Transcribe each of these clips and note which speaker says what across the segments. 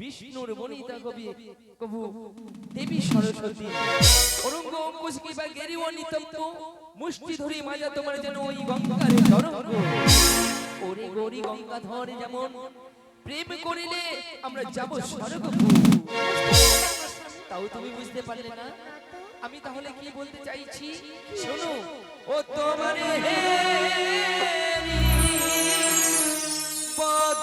Speaker 1: বিষ্ণুর বনিতা কবি কবু দেবী সরস্বতী অরঙ্গ অঙ্কুশ কিবা গেরিও নিতম্প মুষ্টি ধরি মাজা তোমার যেন ওই গঙ্গারে তরঙ্গ ওরে গৌরী গঙ্গাধর যেমন প্রেম করিলে আমরা যাব স্বর্গ তাও তুমি বুঝতে পারলে না আমি তাহলে কি বলতে চাইছি শোনো ও তোমার হে পদ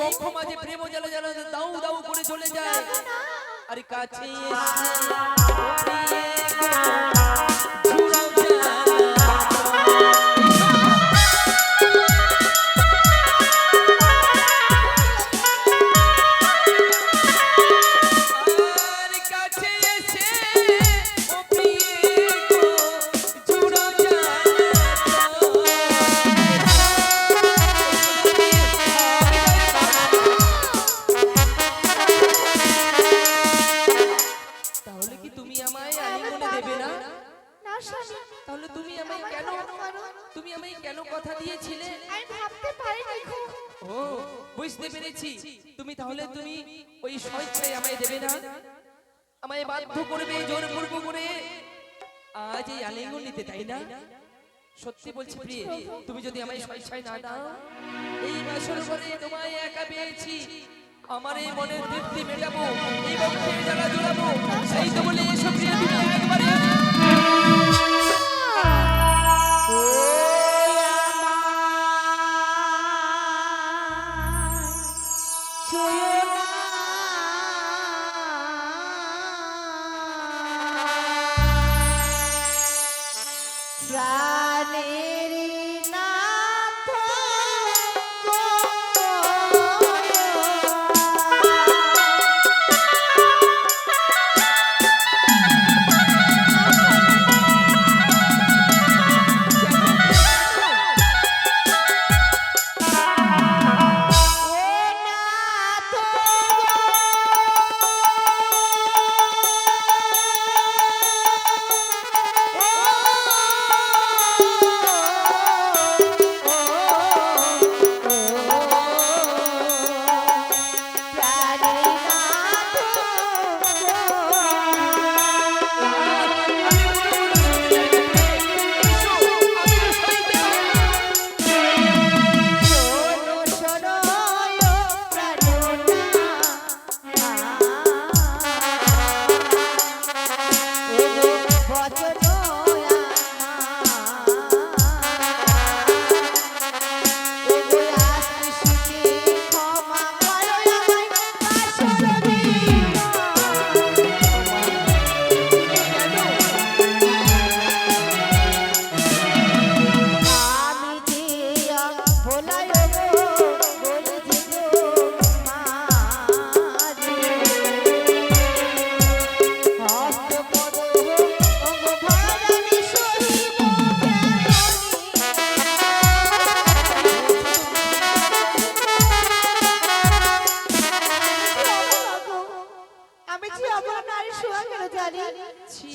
Speaker 1: বক্ষ মাঝে প্রেম জ্বালা জ্বালা দাউ দাউ করে চলে যায় আরে কাছে এসে বুঝতে পেরেছি তুমি তাহলে তুমি ওই সহজটাই আমায় দেবে না আমায় বাধ্য করবে জোর পূর্ব করে আজ এই আলিঙ্গন নিতে তাই না সত্যি বলছি প্রিয় তুমি যদি আমায় স্বেচ্ছায় না দাও এই বছর ঘরে তোমায় একা পেয়েছি আমার এই মনের তৃপ্তি মেটাবো এই বক্ষে জ্বালা জোড়াবো সেই তো বলে এসব প্রিয় তুমি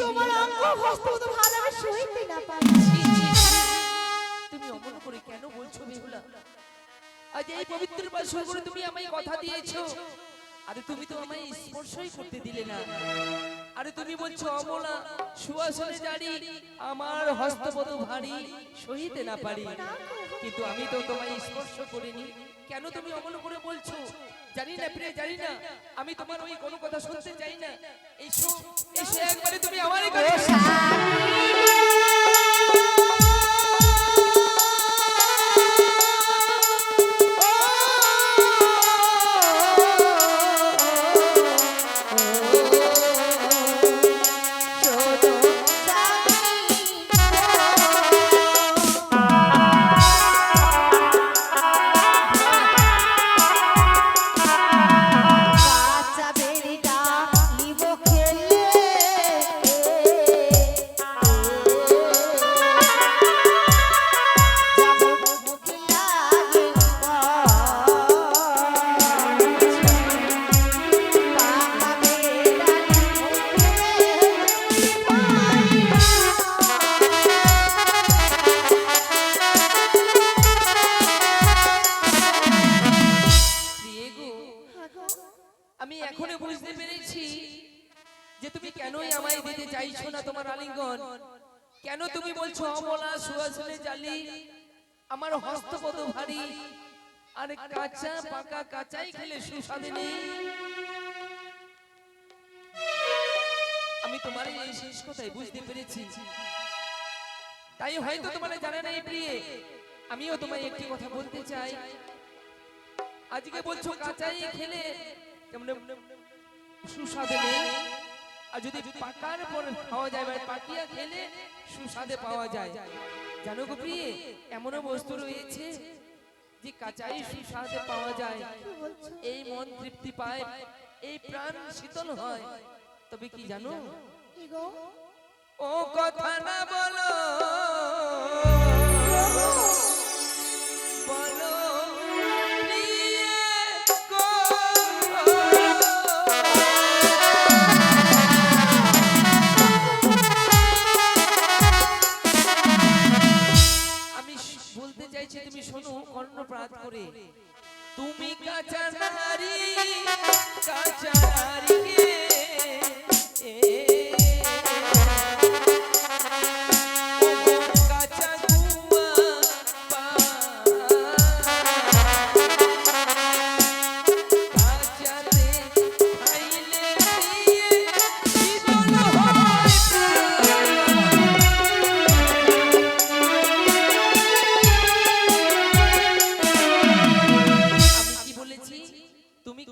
Speaker 1: তোমার অঙ্গ হস্তমত ভার আমি সইতে না পারছি তুমি অমন করে কেন বলছো বিহুলা আজ এই পবিত্র বাসর করে তুমি আমায় কথা দিয়েছো আরে তুমি তো আমায় স্পর্শই করতে দিলে না আরে তুমি বলছো অমলা সুয়াসনে দাঁড়ি আমার হস্তপদ ভারী সহিতে না পারি কিন্তু আমি তো তোমায় স্পর্শ করিনি কেন তুমি অমন করে বলছো জানি না প্রিয় জানি না আমি তোমার ওই কোনো কথা শুনতে চাই না এসো এসে একবারে তুমি আমার কাছে ডালি আমার হস্তপদ ভারী আরে কাঁচা পাকা কাঁচাই খেলে সুস্বাদিনী আমি তোমার এই শেষ কথাই বুঝতে পেরেছি তাই হয়তো তোমার জানে না প্রিয়ে আমিও তোমায় একটি কথা বলতে চাই আজকে বলছো কাঁচাই খেলে কেমন সুস্বাদে নেই আর যদি পাকার পর খাওয়া যায় পাকিয়া খেলে সুস্বাদে পাওয়া যায় জানো প্রিয়ে এমনও বস্তু রয়েছে যে কাঁচাই সুস্বাদে পাওয়া যায় এই মন তৃপ্তি পায় এই প্রাণ শীতল হয় তবে কি জানো ও কথা না বলো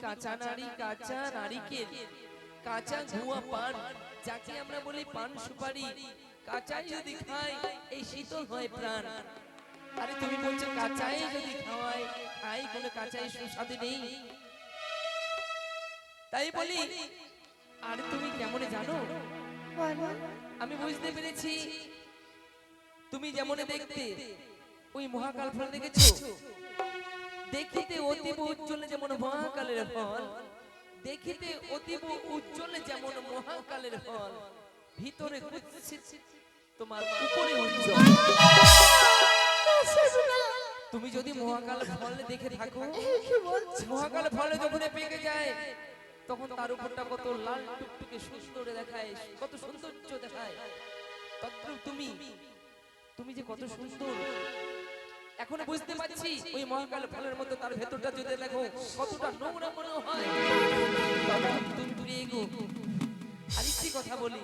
Speaker 1: কাঁচা নারী কাঁচা নারিকেল কাঁচা ঘুয়া পান যাকে আমরা বলি পান সুপারি কাঁচাই যদি খাই এই শীতল হয় প্রাণ আরে তুমি বলছো কাঁচাই যদি খাওয়াই খাই কোনো কাঁচাই সুস্বাদু নেই তাই বলি আরে তুমি কেমন জানো আমি বুঝতে পেরেছি তুমি যেমন দেখতে ওই মহাকাল ফল দেখেছো দেখিতে অতিব উজ্জ্বল যেমন মহাকালের ফল দেখিতে অতিব উজ্জ্বল যেমন মহাকালের ফল ভিতরে তোমার উপরে উজ্জ্বল তুমি যদি মহাকাল ফলে দেখে থাকো মহাকাল ফলে যখন পেকে যায় তখন তার উপরটা কত লাল টুকটুকে সুন্দর দেখায় কত সৌন্দর্য দেখায় তদ্রুপ তুমি তুমি যে কত সুন্দর এখন বুঝতে পারছি ওই মহাকাল ফলের মধ্যে তার ভেতরটা যদি দেখো কতটা নোংরা মনে হয় আরেকটি কথা বলি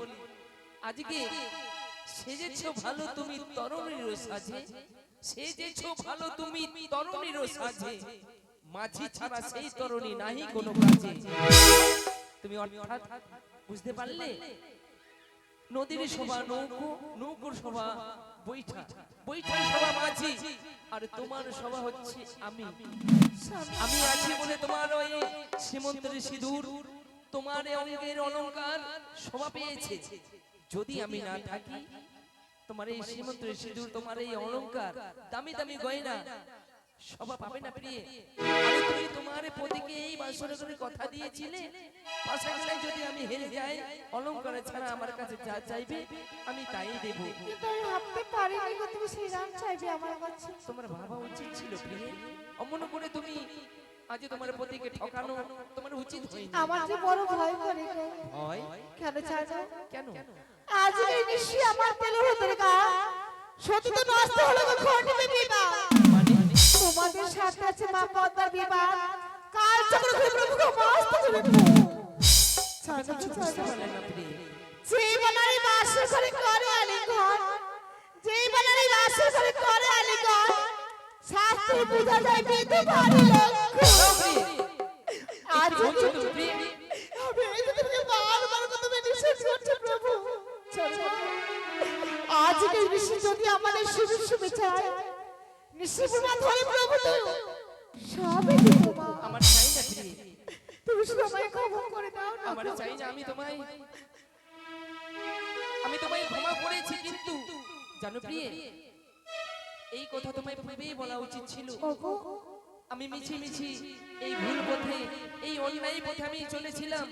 Speaker 1: আজকে সেজেছো ভালো তুমি তরণীর সাজে সেজেছো ভালো তুমি তরণীর সাজে মাঝি ছাড়া সেই তরণী নাহি কোনো কাজে তুমি অর্থাৎ বুঝতে পারলে নদীর শোভা নৌকো নৌকোর শোভা বইটা বৈঠা সভা মাঝি আর তোমার সভা হচ্ছে আমি আমি আছি বলে তোমার ওই সীমন্তের সিঁদুর তোমার অঙ্গের অলঙ্কার সভা পেয়েছে যদি আমি না থাকি তোমার এই সীমন্তের সিঁদুর তোমার এই অলঙ্কার দামি দামি গয়না সবা পাবে না প্রিয়ে আমি তুমি তোমারে পদিকে এই বাসনা করে কথা দিয়েছিলে পাশাপাশি যদি আমি হেরে যাই অলঙ্কারে ছাড়া আমার কাছে যা চাইবে আমি তাই দেব কিন্তু আমি ভাবতে পারি পারিনি গো তুমি সেই রাম চাইবে আমার কাছে তোমার ভাবা উচিত ছিল প্রিয়ে অমন করে তুমি আজ তোমার পতিকে ঠকানো তোমার উচিত হয়নি আমার যে বড় ভয় করে ভয় কেন চাচা কেন আজ এই নিশি আমার তেলের ভেতরে গা সত্য তো নষ্ট হলো গো খন্ডিতে বিবাহ তোমাদের সাথে আছে মা পদ্মার বিমান কাল চক্র ঘুরে প্রভুকে মস্ত চলে যে বানারি বাসে করে করে আলিগড় যে বানারি বাসে করে করে আলিগড় শাস্ত্রে বোঝা যায় বিধু ভারি আজকে যদি আমাদের শুভ শুভেচ্ছা আমার চাই তুমি শুধু চাই না আমি তোমায় আমি তোমায় ক্ষমা করেছি কিন্তু জানো প্রিয়ে এই কথা তোমায় পূর্বেই বলা উচিত ছিল আমি মিছি মিছি এই ভুল পথে এই অন্যায় পথে আমি চলেছিলাম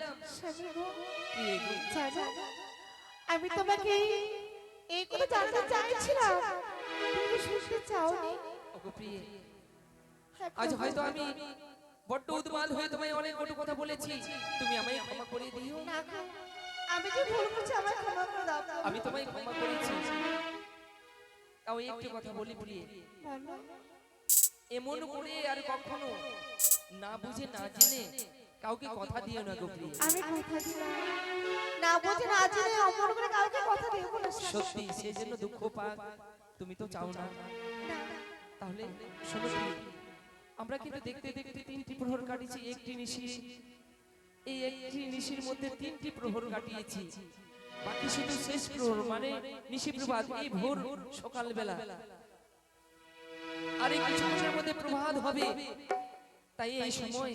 Speaker 1: আমি তোমাকে এই কথা জানতে চাইছিলাম তুমি শুনতে চাওনি প্রিয়ে হ্যাঁ, আজ হয়তো আমি বড্ড উদ্মাল হয়ে তোমায় অনেক বড় কথা বলেছি তুমি আমায় ক্ষমা করে দিও না আমি যে ভুল করছি আমায় ক্ষমা করে দাও আমি তোমায় ক্ষমা করেছি তাও একটি কথা বলি প্রিয়ে এমন করে আর কখনো না বুঝে না জেনে কাউকে কথা দিও না গো প্রিয়ে আমি কথা দিলাম না বুঝে না জেনে অমর করে কাউকে কথা দিও না সত্যি সেই দুঃখ পাক তুমি তো চাও না তাহলে আমরা কিন্তু দেখতে দেখতে তিনটি প্রহর কাটিয়েছি একটি নিশি এই একটি নিশির মধ্যে তিনটি প্রহর কাটিয়েছি বাকি শুধু শেষ প্রহর মানে, মানে নিশি প্রভাত এই ভোর সকালবেলা আর এই কিছু মাসের মধ্যে প্রভাত হবে তাই এই সময়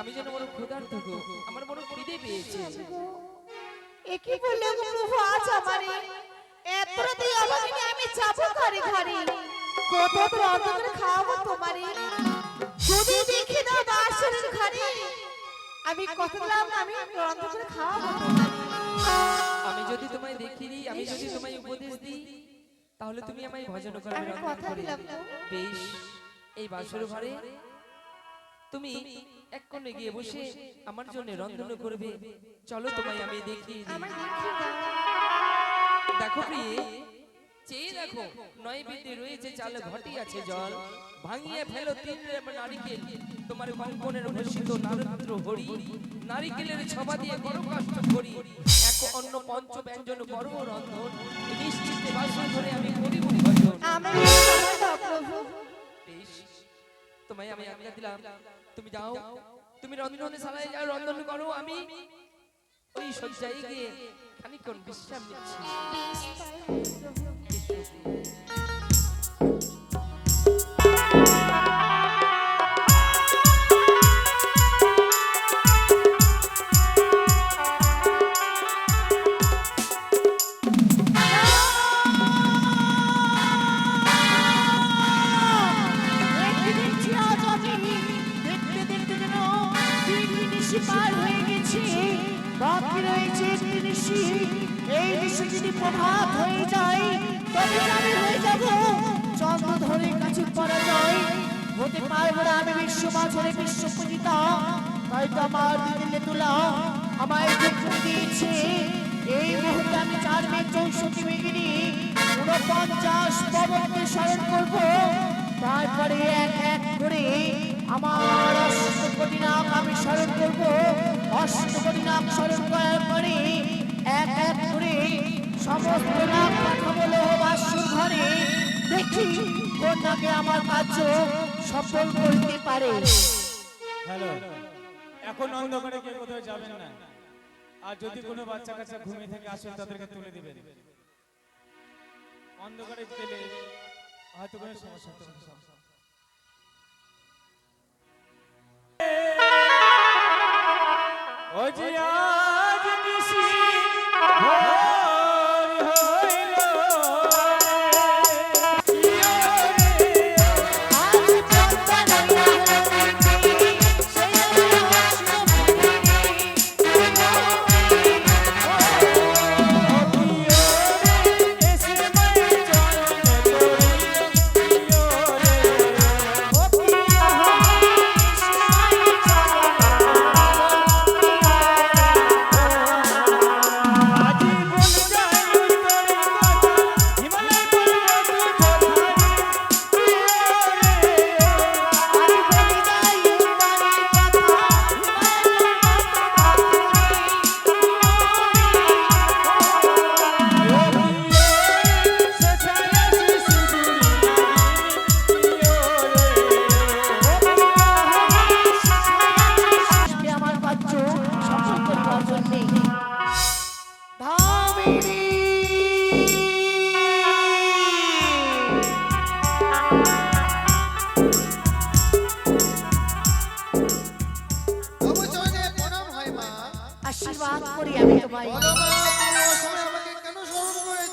Speaker 1: আমি যেন বড় ক্ষুধার্ত থাকো আমার বড় খিদে পেয়েছে একই বলে প্রভাত আমারে এত রাতে আমাকে আমি চাপো করে ঘরে কোথাও তো আমি কথা যদি তোমায় দেখি আমি যদি তোমায় উপদেশ দিই তাহলে তুমি আমায় ভজন করবে বেশ এই বাসর ঘরে তুমি এক গিয়ে বসে আমার জন্য রন্ধন করবে চলো তোমায় আমি দেখি দেখো প্রিয় চেয়ে দেখো নয় বিদ্যে রয়েছে চালে ঘটি আছে জল ভাঙিয়ে ফেলো তিন নারিকেল তোমার কঙ্কনের ভূষিত নারদ্র হরি নারিকেলের ছবা দিয়ে বড় কষ্ট করি এক অন্য পঞ্চ ব্যঞ্জন গর্ব রন্ধন নিশ্চিত বাসন ধরে আমি করিব ভজন তোমায় আমি আজ্ঞা দিলাম তুমি যাও তুমি রন্ধনে সালাই যাও রন্ধন করো আমি ওই শয্যায় গিয়ে খানিক্ষণ বিশ্রাম নিচ্ছি পার হয়ে গেছি বাকি রয়ে নিশি এই নিশি যদি প্রভাত হয়ে যায় তবে আমি হয়ে যাব চন্দ্র
Speaker 2: ধরে কাছে পড়া যায় হতে পারবো না আমি বিশ্ব মাঝরে বিশ্ব পূজিতা তাই তো আমার দিদিলে তুলা আমায় করে দিয়েছে এই মুহূর্তে আমি চার মেয়ে চৌষট্টি মেগিনি উনপঞ্চাশ পবনকে স্মরণ করব তারপরে এক এক করে আমার অষ্টপতি নাম আমি স্মরণ করব অষ্টপতি নাম স্মরণ করার পরে আমার আর যদি কোনো বাচ্চা কাচ্চা ঘুমিয়ে থাকে আসে তাদেরকে তুলে দিবেন অন্ধকারে পেলে হয়তো কোনো সমস্যা হতে পারে Whoa!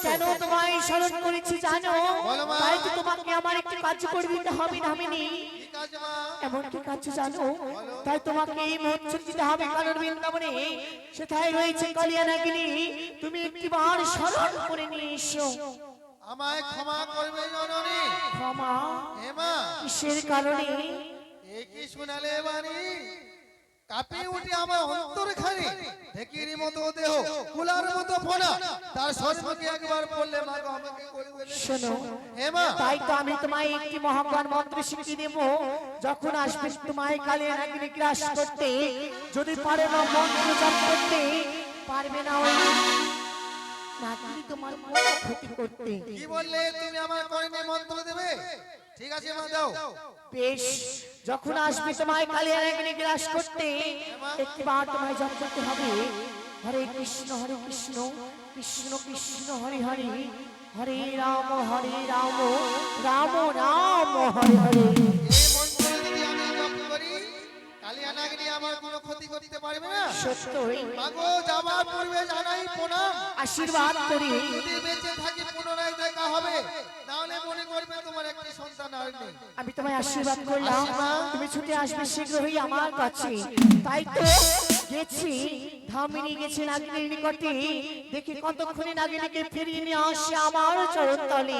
Speaker 2: কেন তোমায় স্মরণ করেছি জানো তাই তোমাকে আমার একটি কাজ করে হবে নামিনি এমন কি কাজ জানো তাই তোমাকে এই মুহূর্তে দিতে হবে কারণ বৃন্দাবনে সেথায় রয়েছে কালিয়া নাগিনী তুমি একটিবার বার স্মরণ করে নিয়ে এসো আমায় ক্ষমা করবে জননী ক্ষমা হেমা কিসের কারণে এ কি শুনালে বাণী কাঁপিয়ে উঠে আমার অন্তরখানি ঢেকির মতো দেহ কুলার মতো ফোনা তার একবার বললে মা আমাকে শোনো হেমা তাই তো আমি তোমায় একটি মন্ত্র শিখিয়ে দেব যখন আসবে তোমায় কালে আগ্নি গ্রাস করতে যদি পারে না মন্ত্র জপ করতে পারবে না ওই তোমার ক্ষতি করতে কি বললে তুমি আমার কর্ণে মন্ত্র দেবে ঠিক আছে মা দাও বেশ যখন আসবে তোমায় কালী আরেকদিন গ্রাস করতে একবার তোমায় জপ করতে হবে হরে কৃষ্ণ হরে কৃষ্ণ কৃষ্ণ কৃষ্ণ হরে হরে হরে রাম হরে রাম রাম রাম হরে হরে কালিয়া নাগিনী আমার কোনো ক্ষতি করতে পারবে না মাগো যাবার পূর্বে জানাই প্রণাম আশীর্বাদ করি যদি বেঁচে থাকি পুনরায় দেখা হবে তাহলে মনে করবে তোমার একটি সন্তান আর নেই আমি তোমায় আশীর্বাদ করলাম তুমি ছুটে আসবে শীঘ্রই আমার কাছে তাই তো গেছি ধামিনী গেছে নাগিনীর নিকটে দেখি কতক্ষণে নাগিনীকে ফিরিয়ে নিয়ে আসে আমার চরণতলে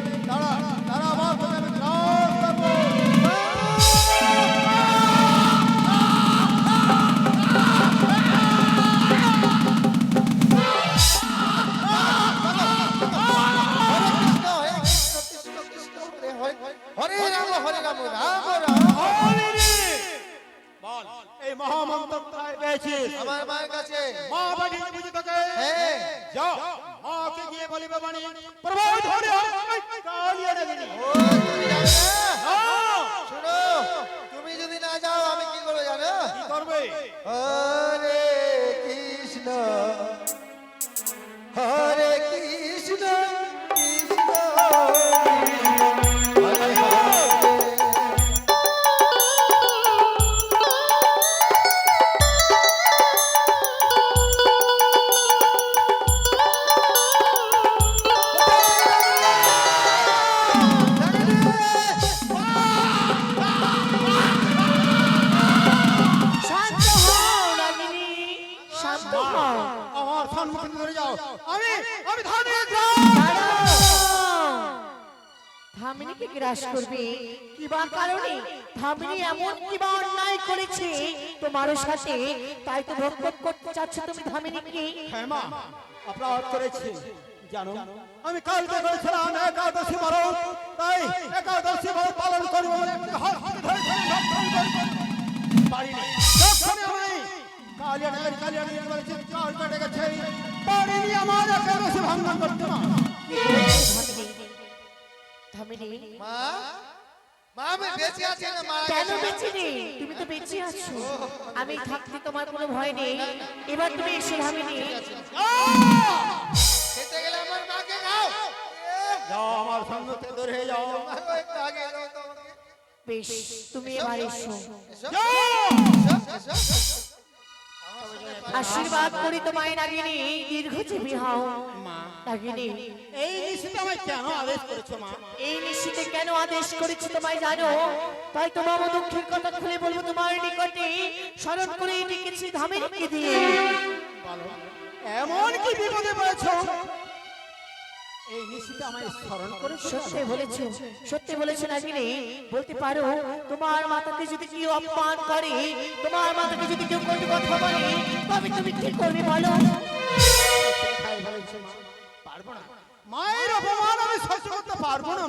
Speaker 2: তারা তারা আমার গ্রাস করবে কি বা কারণে ভাবিনি এমন কি বা অন্যায় করেছে তোমার সাথে তাই তো ভক্ষণ করতে চাচ্ছ তুমি ধামিনীকে হ্যাঁ মা অপরাধ করেছে জানো আমি কালকে করেছিলাম একাদশী ভারত তাই একাদশী ভারত পালন করবো পারিনি কালিয়া কালিয়া চিৎকার কেটে গেছে পারিনি আমার একাদশী ভাঙন করতে না ভাবিনি মা মা আমি বেঁচে আছি না মারা কেন বেঁচে নেই তুমি তো বেঁচে আছো আমি থাকতে তোমার কোনো ভয় নেই এবার তুমি এসে ভাবিনি খেতে গেলে আমার মাকে খাও যাও আমার সঙ্গে তে দূরে যাও বেশ তুমি এবার এসো এসো আশীর্বাদ করি তোমায় নাগিনী দীর্ঘজীবী হও এই নিশ্চিত আমায় কেন আদেশ করেছো মা এই কেন আদেশ করেছি তোমায় জানো তাই তোমার দুঃখের কথা খুলে বলবো তোমার নিকটে স্মরণ করে ডেকেছি ধামের দিয়ে এমন কি বিপদে পড়েছো সত্যি বলেছো সত্যি বলতে পারো তোমার মাতাকে যদি কেউ অপমান করে তোমার মাতাকে যদি কেউ কোনো কথা বলে তবে তুমি কি করবে বলো পারবো না মায়ের অপমান আমি সহ্য পারবো না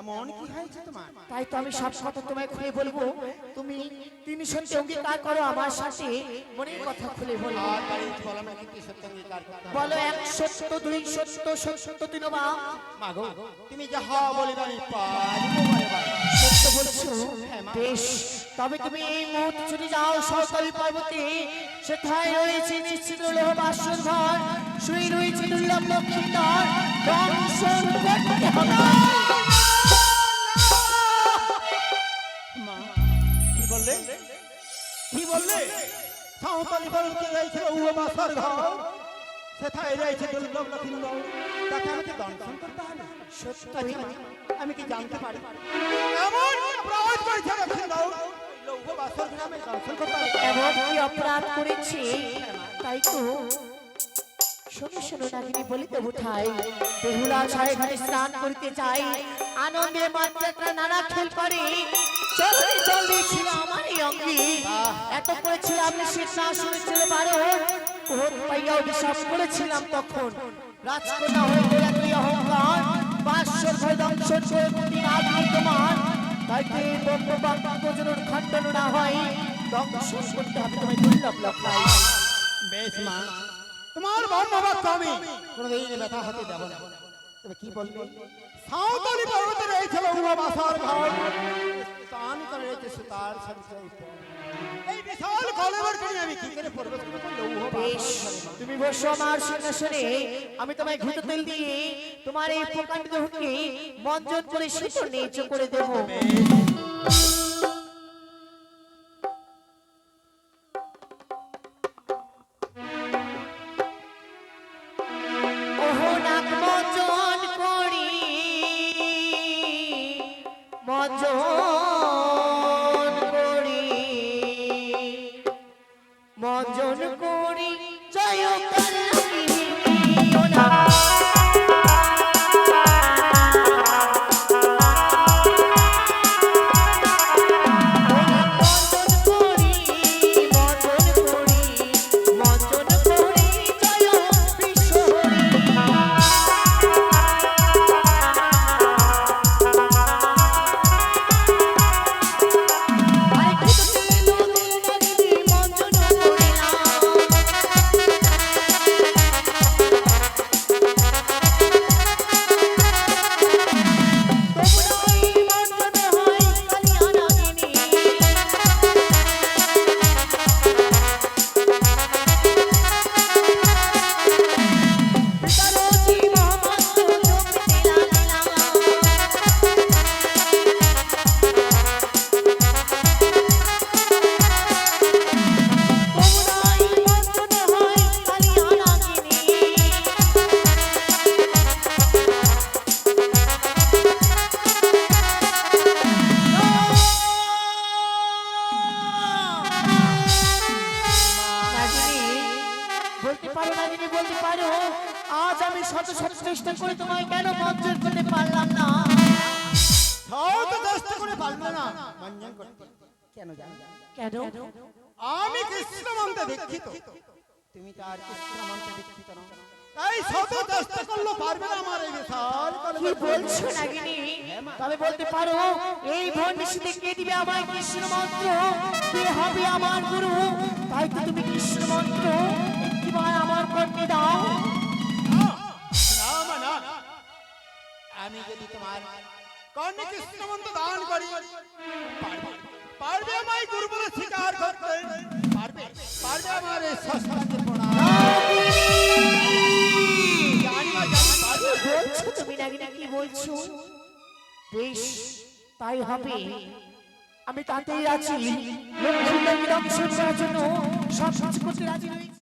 Speaker 2: এমন কি হয়েছে তোমার তাই তো আমি সব কথা তোমায় খুলে বলবো তুমি তিনি সত্যি অঙ্গীকার করো আমার সাথে মনের কথা খুলে বলো বলো এক সত্য দুই সত্য সত্য তিন বা মাগো তুমি যাহা বলে আমি সত্য বলছো হ্যাঁ, বেশ তবে তুমি এই মুহূর্তে ছুটে যাও সহকারী পার্বতী সেথায় রয়েছে নিশ্চিত লোহ বাসর ঘর শুয়ে রয়েছে দুর্লভ লক্ষ্মী ধর দর্শন করতে হবে সাঁওতালি বলকে যাইছে উমা ঘর সেথায় যাইছে দুর্গম দুর্লভ লক্ষ্মী তাকে আমাকে দর্শন করতে হবে সত্যি আমি কি জানতে পারি এমন অপরাধ করেছে লক্ষ্মী দাও লৌহ বাসর গ্রামে দর্শন করতে পারি এমন কি অপরাধ করেছি তাই তো শোনো শোনো নাগিনী বলিতে উঠাই বেহুলা ছয় ঘরে স্নান করতে চাই আনন্দে মাত্রাটা নানা খেল করি চলবে চলবে ছিল আমার অঙ্গি এত আপনি করেছিলাম না শুনেছিল পারো কোন পাইয়াও বিশ্বাস করেছিলাম তখন হয়ে গেল কি অহংকার পাঁচশোর ভয় দংশন করে প্রতিদিন আগ্রহ তোমার তাইতে বঙ্গবাঙ্গজনের খণ্ডন না হয় দংশন করতে হবে তোমায় দুর্লভ লক্ষণ বেশ মা তোমার বর্ণবাদ তো আমি কোনোদিন ব্যথা হাতে দেব না তবে কি বলবো সাঁওতালি পর্বতে রয়েছে বগুড়া বাসার ঘর তান করে রয়েছে তার সঞ্চয় এই বিশাল কলেবর তুমি আমি কি করে পর্বত করব লৌহ তুমি বসো আমার সিংহাসনে আমি তোমায় ঘুটে তেল দিয়ে তোমার এই প্রকাণ্ড হুকি মঞ্জন করে সুতো নিচু করে দেব সবে চেষ্টা করলো পারবে না আমার এই বিশাল কি বলছো নাগিনী তবে বলতে পারো এই বন্দিশিতে কে দিবে আমার কৃষ্ণ মন্ত্র কে হবে আমার গুরু তাই তো তুমি কৃষ্ণ মন্ত্র একটিবার আমার করতে দাও আমি যদি তোমার কর্ণে কৃষ্ণ মন্ত্র দান করি পারবে আমায় গুরু বলে স্বীকার করতে পারবে পারবে আমার এই সস্তাকে প্রণাম তুমি নাগিনা কি বলছো বেশ তাই হবে আমি তাতেই আছি সব কিছু করতে রাজি